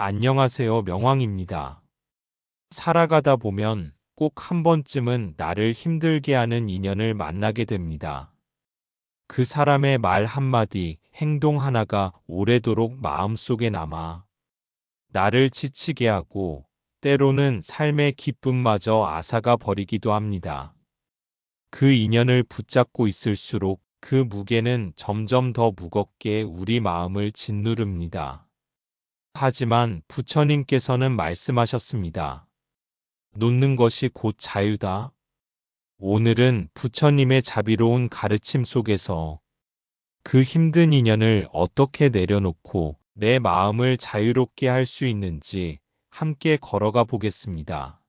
안녕하세요. 명왕입니다. 살아가다 보면 꼭 한 번쯤은 나를 힘들게 하는 인연을 만나게 됩니다. 그 사람의 말 한마디, 행동 하나가 오래도록 마음속에 남아 나를 지치게 하고 때로는 삶의 기쁨마저 앗아가 버리기도 합니다. 그 인연을 붙잡고 있을수록 그 무게는 점점 더 무겁게 우리 마음을 짓누릅니다. 하지만 부처님께서는 말씀하셨습니다. 놓는 것이 곧 자유다. 오늘은 부처님의 자비로운 가르침 속에서 그 힘든 인연을 어떻게 내려놓고 내 마음을 자유롭게 할 수 있는지 함께 걸어가 보겠습니다.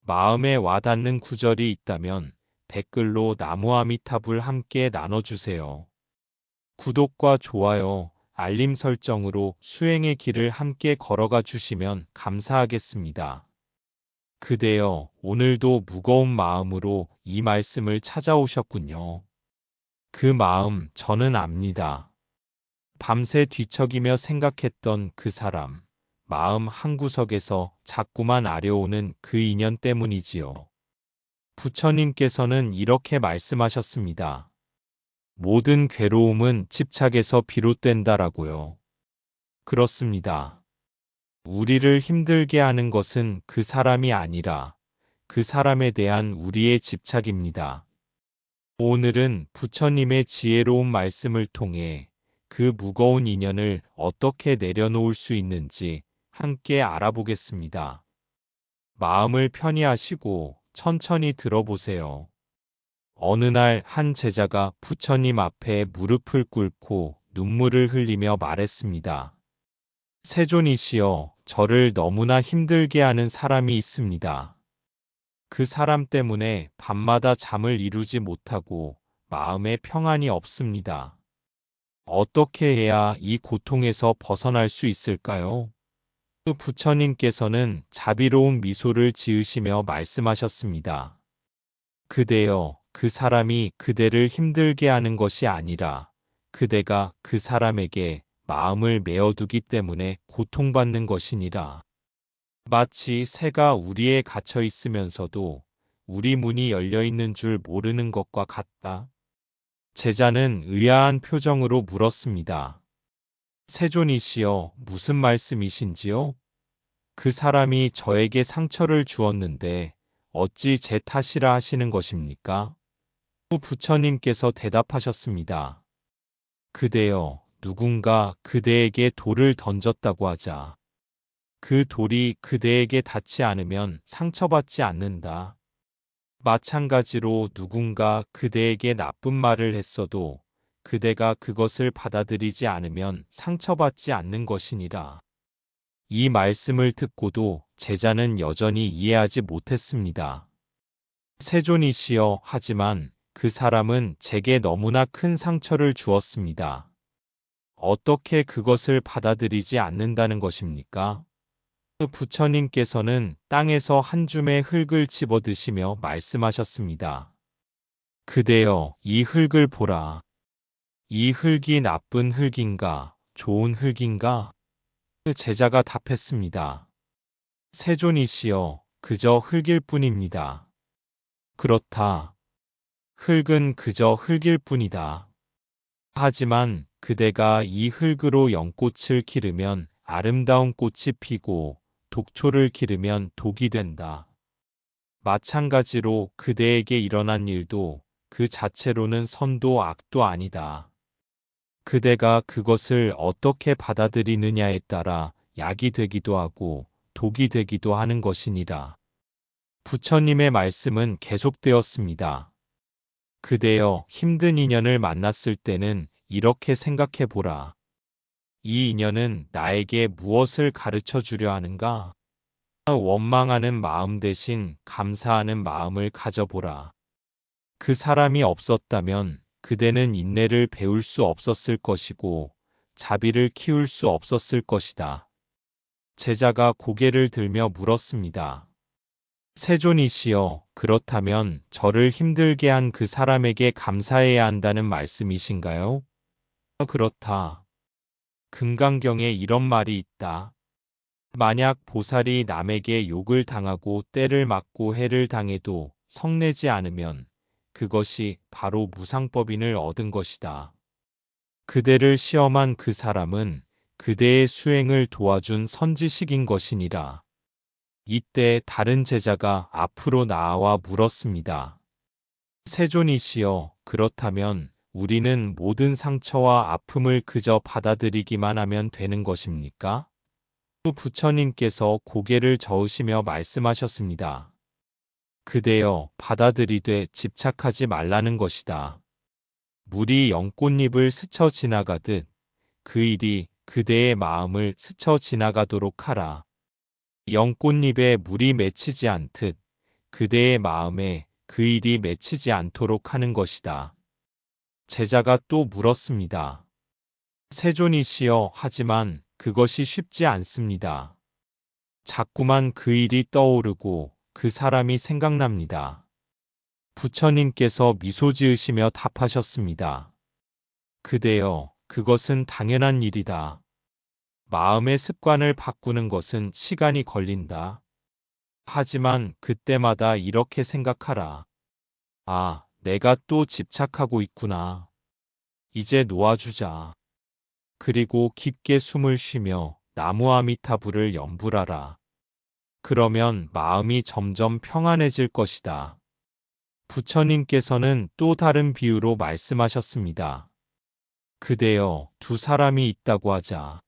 마음에 와닿는 구절이 있다면 댓글로 나무아미탑을 함께 나눠주세요. 구독과 좋아요, 알림 설정으로 수행의 길을 함께 걸어가 주시면 감사하겠습니다. 그대여, 오늘도 무거운 마음으로 이 말씀을 찾아오셨군요. 그 마음 저는 압니다. 밤새 뒤척이며 생각했던 그 사람, 마음 한구석에서 자꾸만 아려오는 그 인연 때문이지요. 부처님께서는 이렇게 말씀하셨습니다. 모든 괴로움은 집착에서 비롯된다라고요. 그렇습니다. 우리를 힘들게 하는 것은 그 사람이 아니라 그 사람에 대한 우리의 집착입니다. 오늘은 부처님의 지혜로운 말씀을 통해 그 무거운 인연을 어떻게 내려놓을 수 있는지 함께 알아보겠습니다. 마음을 편히 하시고 천천히 들어보세요. 어느 날 한 제자가 부처님 앞에 무릎을 꿇고 눈물을 흘리며 말했습니다. 세존이시여, 저를 너무나 힘들게 하는 사람이 있습니다. 그 사람 때문에 밤마다 잠을 이루지 못하고 마음에 평안이 없습니다. 어떻게 해야 이 고통에서 벗어날 수 있을까요? 그 부처님께서는 자비로운 미소를 지으시며 말씀하셨습니다. 그대여, 그 사람이 그대를 힘들게 하는 것이 아니라 그대가 그 사람에게 마음을 메어두기 때문에 고통받는 것이니라. 마치 새가 우리에 갇혀 있으면서도 우리 문이 열려 있는 줄 모르는 것과 같다. 제자는 의아한 표정으로 물었습니다. 세존이시여, 무슨 말씀이신지요? 그 사람이 저에게 상처를 주었는데 어찌 제 탓이라 하시는 것입니까? 후 부처님께서 대답하셨습니다. 그대여, 누군가 그대에게 돌을 던졌다고 하자. 그 돌이 그대에게 닿지 않으면 상처받지 않는다. 마찬가지로 누군가 그대에게 나쁜 말을 했어도 그대가 그것을 받아들이지 않으면 상처받지 않는 것이니라. 이 말씀을 듣고도 제자는 여전히 이해하지 못했습니다. 세존이시여 하지만 그 사람은 제게 너무나 큰 상처를 주었습니다. 어떻게 그것을 받아들이지 않는다는 것입니까? 부처님께서는 땅에서 한 줌의 흙을 집어 드시며 말씀하셨습니다. 그대여, 이 흙을 보라. 이 흙이 나쁜 흙인가, 좋은 흙인가? 그 제자가 답했습니다. 세존이시여, 그저 흙일 뿐입니다. 그렇다. 흙은 그저 흙일 뿐이다. 하지만 그대가 이 흙으로 연꽃을 기르면 아름다운 꽃이 피고 독초를 기르면 독이 된다. 마찬가지로 그대에게 일어난 일도 그 자체로는 선도 악도 아니다. 그대가 그것을 어떻게 받아들이느냐에 따라 약이 되기도 하고 독이 되기도 하는 것이니라. 부처님의 말씀은 계속되었습니다. 그대여 힘든 인연을 만났을 때는 이렇게 생각해 보라. 이 인연은 나에게 무엇을 가르쳐 주려 하는가? 원망하는 마음 대신 감사하는 마음을 가져보라. 그 사람이 없었다면 그대는 인내를 배울 수 없었을 것이고 자비를 키울 수 없었을 것이다. 제자가 고개를 들며 물었습니다. 세존이시여, 그렇다면 저를 힘들게 한 그 사람에게 감사해야 한다는 말씀이신가요? 그렇다. 금강경에 이런 말이 있다. 만약 보살이 남에게 욕을 당하고 때를 맞고 해를 당해도 성내지 않으면 그것이 바로 무상법인을 얻은 것이다. 그대를 시험한 그 사람은 그대의 수행을 도와준 선지식인 것이니라. 이때 다른 제자가 앞으로 나와 물었습니다. 세존이시여, 그렇다면 우리는 모든 상처와 아픔을 그저 받아들이기만 하면 되는 것입니까? 또 부처님께서 고개를 저으시며 말씀하셨습니다. 그대여 받아들이되 집착하지 말라는 것이다. 물이 연꽃잎을 스쳐 지나가듯 그 일이 그대의 마음을 스쳐 지나가도록 하라. 연꽃잎에 물이 맺히지 않듯 그대의 마음에 그 일이 맺히지 않도록 하는 것이다. 제자가 또 물었습니다. 세존이시여 하지만 그것이 쉽지 않습니다. 자꾸만 그 일이 떠오르고 그 사람이 생각납니다. 부처님께서 미소 지으시며 답하셨습니다. 그대여, 그것은 당연한 일이다. 마음의 습관을 바꾸는 것은 시간이 걸린다. 하지만 그때마다 이렇게 생각하라. 아, 내가 또 집착하고 있구나. 이제 놓아주자. 그리고 깊게 숨을 쉬며 나무아미타불을 염불하라. 그러면 마음이 점점 평안해질 것이다. 부처님께서는 또 다른 비유로 말씀하셨습니다. 그대여, 두 사람이 있다고 하자.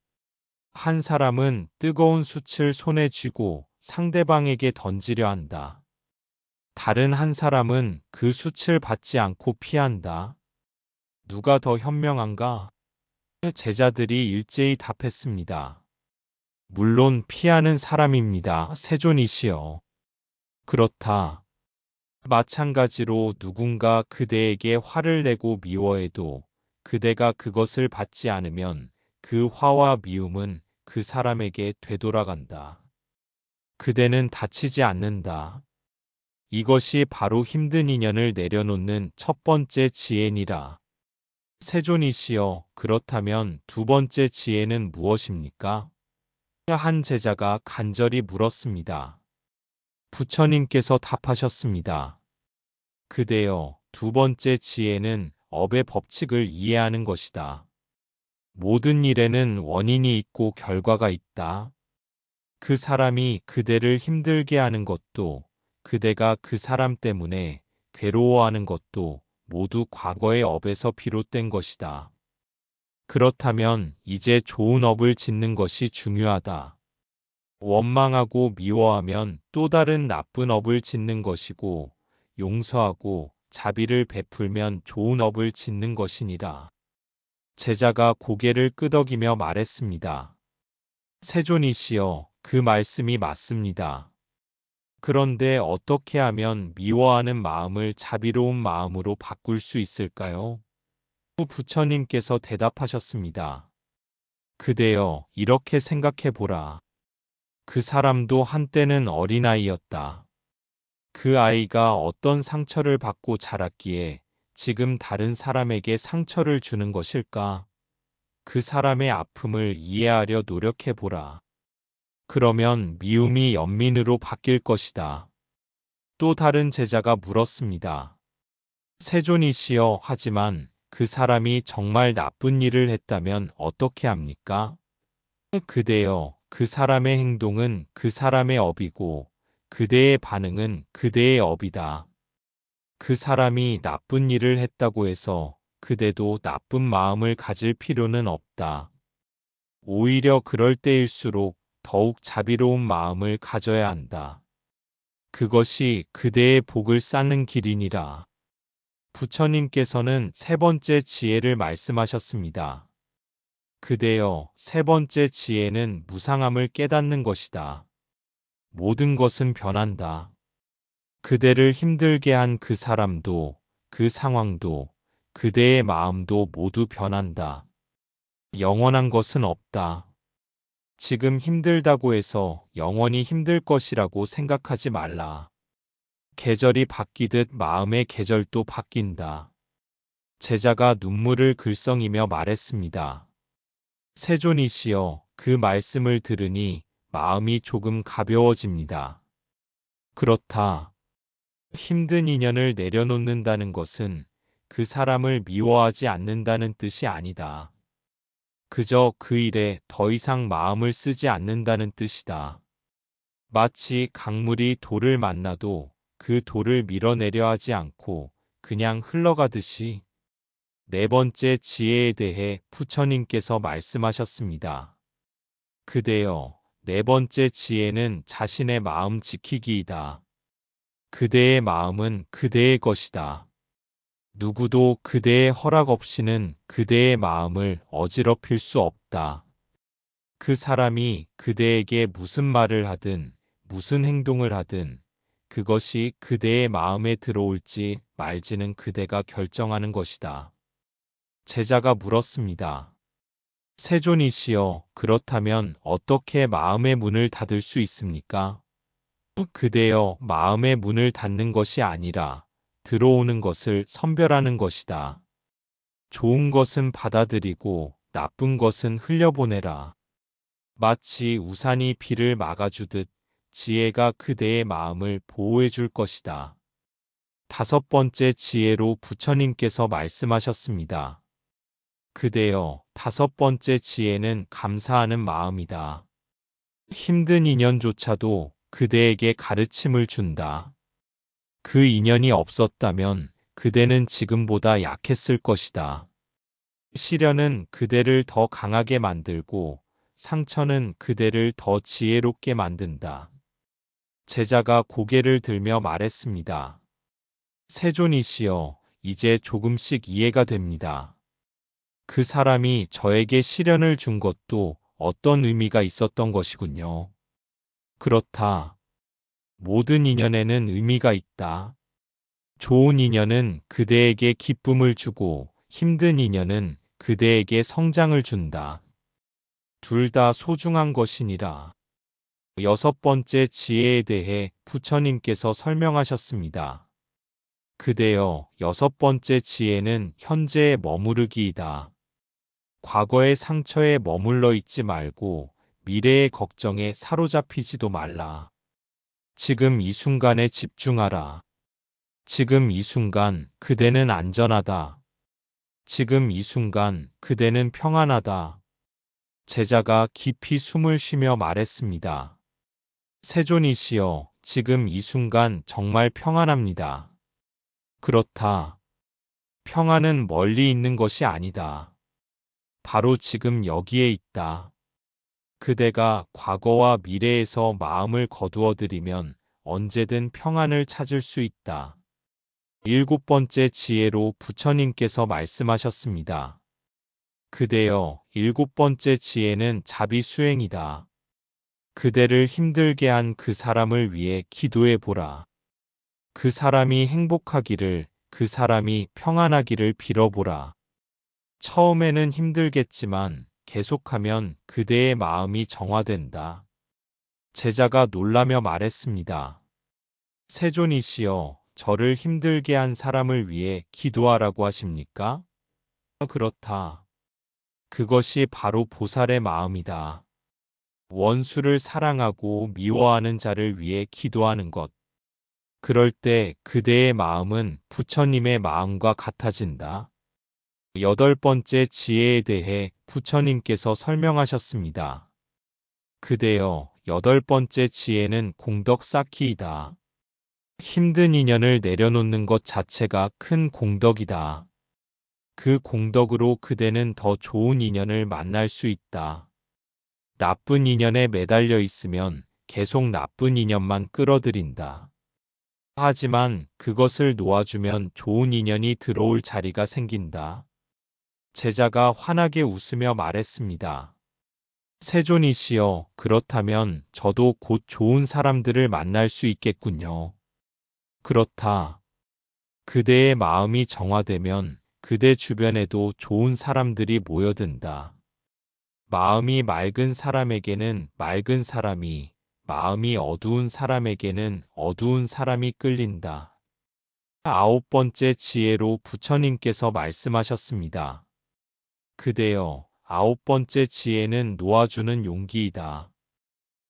한 사람은 뜨거운 숯을 손에 쥐고 상대방에게 던지려 한다. 다른 한 사람은 그 숯을 받지 않고 피한다. 누가 더 현명한가? 제자들이 일제히 답했습니다. 물론 피하는 사람입니다. 세존이시여. 그렇다. 마찬가지로 누군가 그대에게 화를 내고 미워해도 그대가 그것을 받지 않으면 그 화와 미움은 그 사람에게 되돌아간다. 그대는 다치지 않는다. 이것이 바로 힘든 인연을 내려놓는 첫 번째 지혜니라. 세존이시여, 그렇다면 두 번째 지혜는 무엇입니까? 한 제자가 간절히 물었습니다. 부처님께서 답하셨습니다. 그대여, 두 번째 지혜는 업의 법칙을 이해하는 것이다. 모든 일에는 원인이 있고 결과가 있다. 그 사람이 그대를 힘들게 하는 것도, 그대가 그 사람 때문에 괴로워하는 것도 모두 과거의 업에서 비롯된 것이다. 그렇다면 이제 좋은 업을 짓는 것이 중요하다. 원망하고 미워하면 또 다른 나쁜 업을 짓는 것이고, 용서하고 자비를 베풀면 좋은 업을 짓는 것이니라. 제자가 고개를 끄덕이며 말했습니다. 세존이시여, 그 말씀이 맞습니다. 그런데 어떻게 하면 미워하는 마음을 자비로운 마음으로 바꿀 수 있을까요? 후 부처님께서 대답하셨습니다. 그대여, 이렇게 생각해 보라. 그 사람도 한때는 어린아이였다. 그 아이가 어떤 상처를 받고 자랐기에 지금 다른 사람에게 상처를 주는 것일까? 그 사람의 아픔을 이해하려 노력해 보라. 그러면 미움이 연민으로 바뀔 것이다. 또 다른 제자가 물었습니다. 세존이시여 하지만 그 사람이 정말 나쁜 일을 했다면 어떻게 합니까? 그대여, 그 사람의 행동은 그 사람의 업이고 그대의 반응은 그대의 업이다. 그 사람이 나쁜 일을 했다고 해서 그대도 나쁜 마음을 가질 필요는 없다. 오히려 그럴 때일수록 더욱 자비로운 마음을 가져야 한다. 그것이 그대의 복을 쌓는 길이니라. 부처님께서는 세 번째 지혜를 말씀하셨습니다. 그대여, 세 번째 지혜는 무상함을 깨닫는 것이다. 모든 것은 변한다. 그대를 힘들게 한 그 사람도, 그 상황도, 그대의 마음도 모두 변한다. 영원한 것은 없다. 지금 힘들다고 해서 영원히 힘들 것이라고 생각하지 말라. 계절이 바뀌듯 마음의 계절도 바뀐다. 제자가 눈물을 글썽이며 말했습니다. 세존이시여, 그 말씀을 들으니 마음이 조금 가벼워집니다. 그렇다. 힘든 인연을 내려놓는다는 것은 그 사람을 미워하지 않는다는 뜻이 아니다. 그저 그 일에 더 이상 마음을 쓰지 않는다는 뜻이다. 마치 강물이 돌을 만나도 그 돌을 밀어내려 하지 않고 그냥 흘러가듯이 네 번째 지혜에 대해 부처님께서 말씀하셨습니다. 그대여, 네 번째 지혜는 자신의 마음 지키기이다. 그대의 마음은 그대의 것이다. 누구도 그대의 허락 없이는 그대의 마음을 어지럽힐 수 없다. 그 사람이 그대에게 무슨 말을 하든 무슨 행동을 하든 그것이 그대의 마음에 들어올지 말지는 그대가 결정하는 것이다. 제자가 물었습니다. 세존이시여, 그렇다면 어떻게 마음의 문을 닫을 수 있습니까? 그대여, 마음의 문을 닫는 것이 아니라 들어오는 것을 선별하는 것이다. 좋은 것은 받아들이고 나쁜 것은 흘려보내라. 마치 우산이 비를 막아주듯 지혜가 그대의 마음을 보호해 줄 것이다. 다섯 번째 지혜로 부처님께서 말씀하셨습니다. 그대여, 다섯 번째 지혜는 감사하는 마음이다. 힘든 인연조차도 그대에게 가르침을 준다. 그 인연이 없었다면 그대는 지금보다 약했을 것이다. 시련은 그대를 더 강하게 만들고 상처는 그대를 더 지혜롭게 만든다. 제자가 고개를 들며 말했습니다. 세존이시여, 이제 조금씩 이해가 됩니다. 그 사람이 저에게 시련을 준 것도 어떤 의미가 있었던 것이군요. 그렇다. 모든 인연에는 의미가 있다. 좋은 인연은 그대에게 기쁨을 주고 힘든 인연은 그대에게 성장을 준다. 둘 다 소중한 것이니라. 여섯 번째 지혜에 대해 부처님께서 설명하셨습니다. 그대여, 여섯 번째 지혜는 현재에 머무르기이다. 과거의 상처에 머물러 있지 말고 미래의 걱정에 사로잡히지도 말라. 지금 이 순간에 집중하라. 지금 이 순간 그대는 안전하다. 지금 이 순간 그대는 평안하다. 제자가 깊이 숨을 쉬며 말했습니다. 세존이시여, 지금 이 순간 정말 평안합니다. 그렇다. 평안은 멀리 있는 것이 아니다. 바로 지금 여기에 있다. 그대가 과거와 미래에서 마음을 거두어 들이면 언제든 평안을 찾을 수 있다. 일곱 번째 지혜로 부처님께서 말씀하셨습니다. 그대여, 일곱 번째 지혜는 자비 수행이다. 그대를 힘들게 한 그 사람을 위해 기도해 보라. 그 사람이 행복하기를, 그 사람이 평안하기를 빌어보라. 처음에는 힘들겠지만 계속하면 그대의 마음이 정화된다. 제자가 놀라며 말했습니다. 세존이시여, 저를 힘들게 한 사람을 위해 기도하라고 하십니까? 그렇다. 그것이 바로 보살의 마음이다. 원수를 사랑하고 미워하는 자를 위해 기도하는 것. 그럴 때 그대의 마음은 부처님의 마음과 같아진다. 여덟 번째 지혜에 대해 부처님께서 설명하셨습니다. 그대여, 여덟 번째 지혜는 공덕 쌓기이다. 힘든 인연을 내려놓는 것 자체가 큰 공덕이다. 그 공덕으로 그대는 더 좋은 인연을 만날 수 있다. 나쁜 인연에 매달려 있으면 계속 나쁜 인연만 끌어들인다. 하지만 그것을 놓아주면 좋은 인연이 들어올 자리가 생긴다. 제자가 환하게 웃으며 말했습니다. 세존이시여, 그렇다면 저도 곧 좋은 사람들을 만날 수 있겠군요. 그렇다. 그대의 마음이 정화되면 그대 주변에도 좋은 사람들이 모여든다. 마음이 맑은 사람에게는 맑은 사람이, 마음이 어두운 사람에게는 어두운 사람이 끌린다. 아홉 번째 지혜로 부처님께서 말씀하셨습니다. 그대여, 아홉 번째 지혜는 놓아주는 용기이다.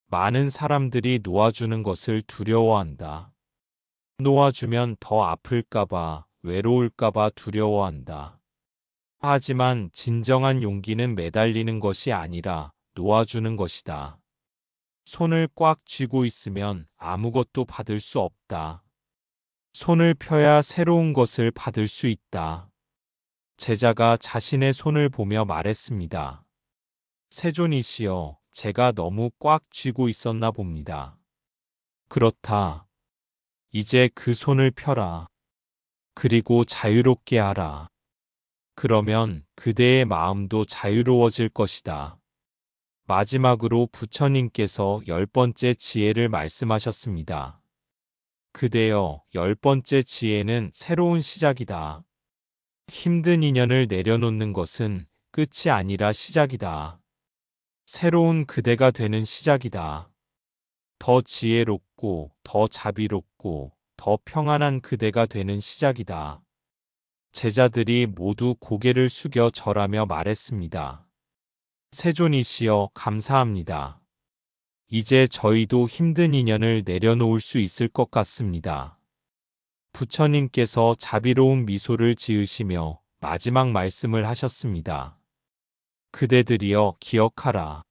많은 사람들이 놓아주는 것을 두려워한다. 놓아주면 더 아플까봐, 외로울까봐 두려워한다. 하지만 진정한 용기는 매달리는 것이 아니라 놓아주는 것이다. 손을 꽉 쥐고 있으면 아무것도 받을 수 없다. 손을 펴야 새로운 것을 받을 수 있다. 제자가 자신의 손을 보며 말했습니다. 세존이시여, 제가 너무 꽉 쥐고 있었나 봅니다. 그렇다. 이제 그 손을 펴라. 그리고 자유롭게 하라. 그러면 그대의 마음도 자유로워질 것이다. 마지막으로 부처님께서 열 번째 지혜를 말씀하셨습니다. 그대여, 열 번째 지혜는 새로운 시작이다. 힘든 인연을 내려놓는 것은 끝이 아니라 시작이다. 새로운 그대가 되는 시작이다. 더 지혜롭고, 더 자비롭고, 더 평안한 그대가 되는 시작이다. 제자들이 모두 고개를 숙여 절하며 말했습니다. 세존이시여 감사합니다. 이제 저희도 힘든 인연을 내려놓을 수 있을 것 같습니다. 부처님께서 자비로운 미소를 지으시며 마지막 말씀을 하셨습니다. 그대들이여 기억하라.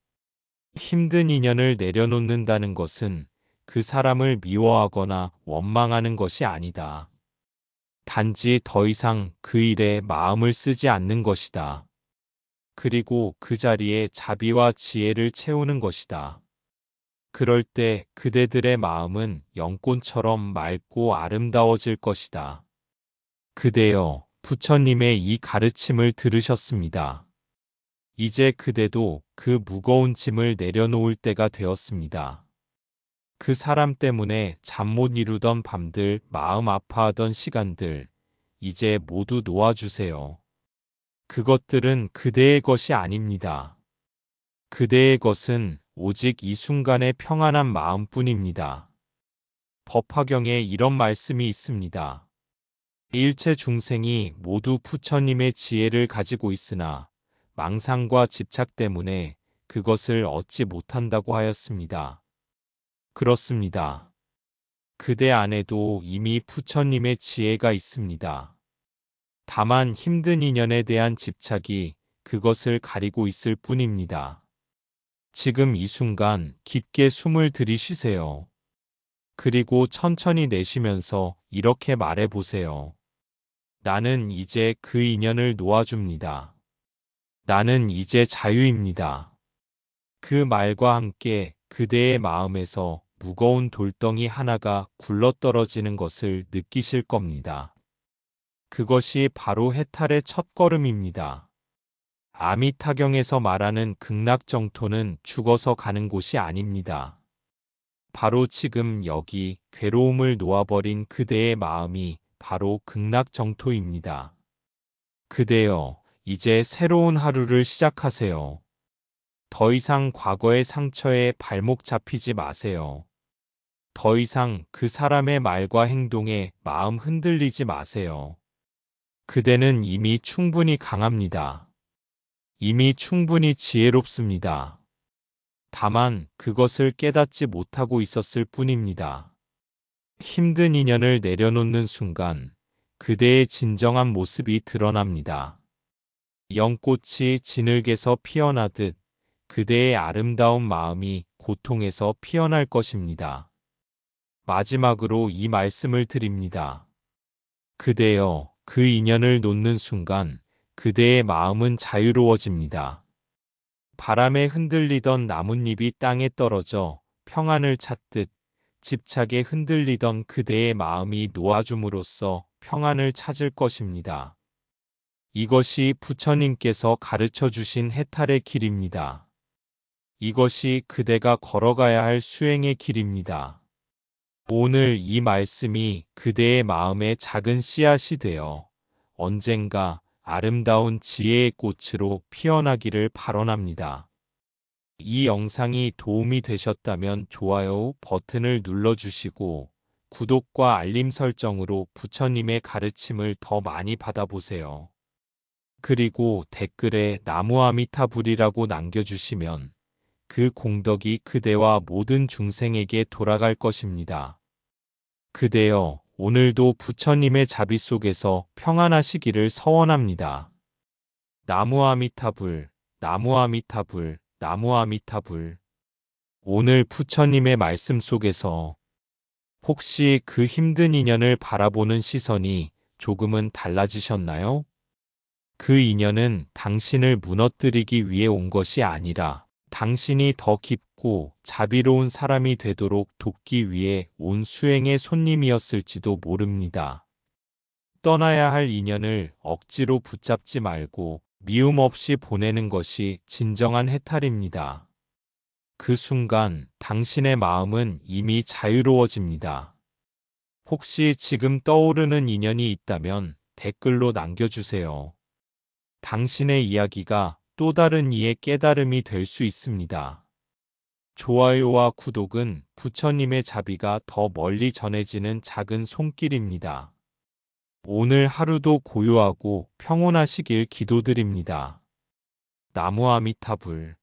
힘든 인연을 내려놓는다는 것은 그 사람을 미워하거나 원망하는 것이 아니다. 단지 더 이상 그 일에 마음을 쓰지 않는 것이다. 그리고 그 자리에 자비와 지혜를 채우는 것이다. 그럴 때 그대들의 마음은 영꽃처럼 맑고 아름다워질 것이다. 그대여, 부처님의 이 가르침을 들으셨습니다. 이제 그대도 그 무거운 짐을 내려놓을 때가 되었습니다. 그 사람 때문에 잠 못 이루던 밤들, 마음 아파하던 시간들, 이제 모두 놓아주세요. 그것들은 그대의 것이 아닙니다. 그대의 것은 오직 이 순간의 평안한 마음뿐입니다. 법화경에 이런 말씀이 있습니다. 일체 중생이 모두 부처님의 지혜를 가지고 있으나 망상과 집착 때문에 그것을 얻지 못한다고 하였습니다. 그렇습니다. 그대 안에도 이미 부처님의 지혜가 있습니다. 다만 힘든 인연에 대한 집착이 그것을 가리고 있을 뿐입니다. 지금 이 순간 깊게 숨을 들이쉬세요. 그리고 천천히 내쉬면서 이렇게 말해 보세요. 나는 이제 그 인연을 놓아줍니다. 나는 이제 자유입니다. 그 말과 함께 그대의 마음에서 무거운 돌덩이 하나가 굴러떨어지는 것을 느끼실 겁니다. 그것이 바로 해탈의 첫 걸음입니다. 아미타경에서 말하는 극락정토는 죽어서 가는 곳이 아닙니다. 바로 지금 여기 괴로움을 놓아버린 그대의 마음이 바로 극락정토입니다. 그대여, 이제 새로운 하루를 시작하세요. 더 이상 과거의 상처에 발목 잡히지 마세요. 더 이상 그 사람의 말과 행동에 마음 흔들리지 마세요. 그대는 이미 충분히 강합니다. 이미 충분히 지혜롭습니다. 다만 그것을 깨닫지 못하고 있었을 뿐입니다. 힘든 인연을 내려놓는 순간 그대의 진정한 모습이 드러납니다. 영꽃이 진흙에서 피어나듯 그대의 아름다운 마음이 고통에서 피어날 것입니다. 마지막으로 이 말씀을 드립니다. 그대여, 그 인연을 놓는 순간 그대의 마음은 자유로워집니다. 바람에 흔들리던 나뭇잎이 땅에 떨어져 평안을 찾듯 집착에 흔들리던 그대의 마음이 놓아줌으로써 평안을 찾을 것입니다. 이것이 부처님께서 가르쳐 주신 해탈의 길입니다. 이것이 그대가 걸어가야 할 수행의 길입니다. 오늘 이 말씀이 그대의 마음에 작은 씨앗이 되어 언젠가 아름다운 지혜의 꽃으로 피어나기를 발언합니다. 이 영상이 도움이 되셨다면 좋아요 버튼을 눌러주시고 구독과 알림 설정으로 부처님의 가르침을 더 많이 받아보세요. 그리고 댓글에 나무아미타불이라고 남겨주시면 그 공덕이 그대와 모든 중생에게 돌아갈 것입니다. 그대여, 오늘도 부처님의 자비 속에서 평안하시기를 서원합니다. 나무 아미타불, 나무 아미타불, 나무 아미타불. 오늘 부처님의 말씀 속에서 혹시 그 힘든 인연을 바라보는 시선이 조금은 달라지셨나요? 그 인연은 당신을 무너뜨리기 위해 온 것이 아니라 당신이 더 깊 고 자비로운 사람이 되도록 돕기 위해 온 수행의 손님이었을지도 모릅니다. 떠나야 할 인연을 억지로 붙잡지 말고 미움 없이 보내는 것이 진정한 해탈입니다. 그 순간 당신의 마음은 이미 자유로워집니다. 혹시 지금 떠오르는 인연이 있다면 댓글로 남겨주세요. 당신의 이야기가 또 다른 이의 깨달음이 될 수 있습니다. 좋아요와 구독은 부처님의 자비가 더 멀리 전해지는 작은 손길입니다. 오늘 하루도 고요하고 평온하시길 기도드립니다. 나무 아미타불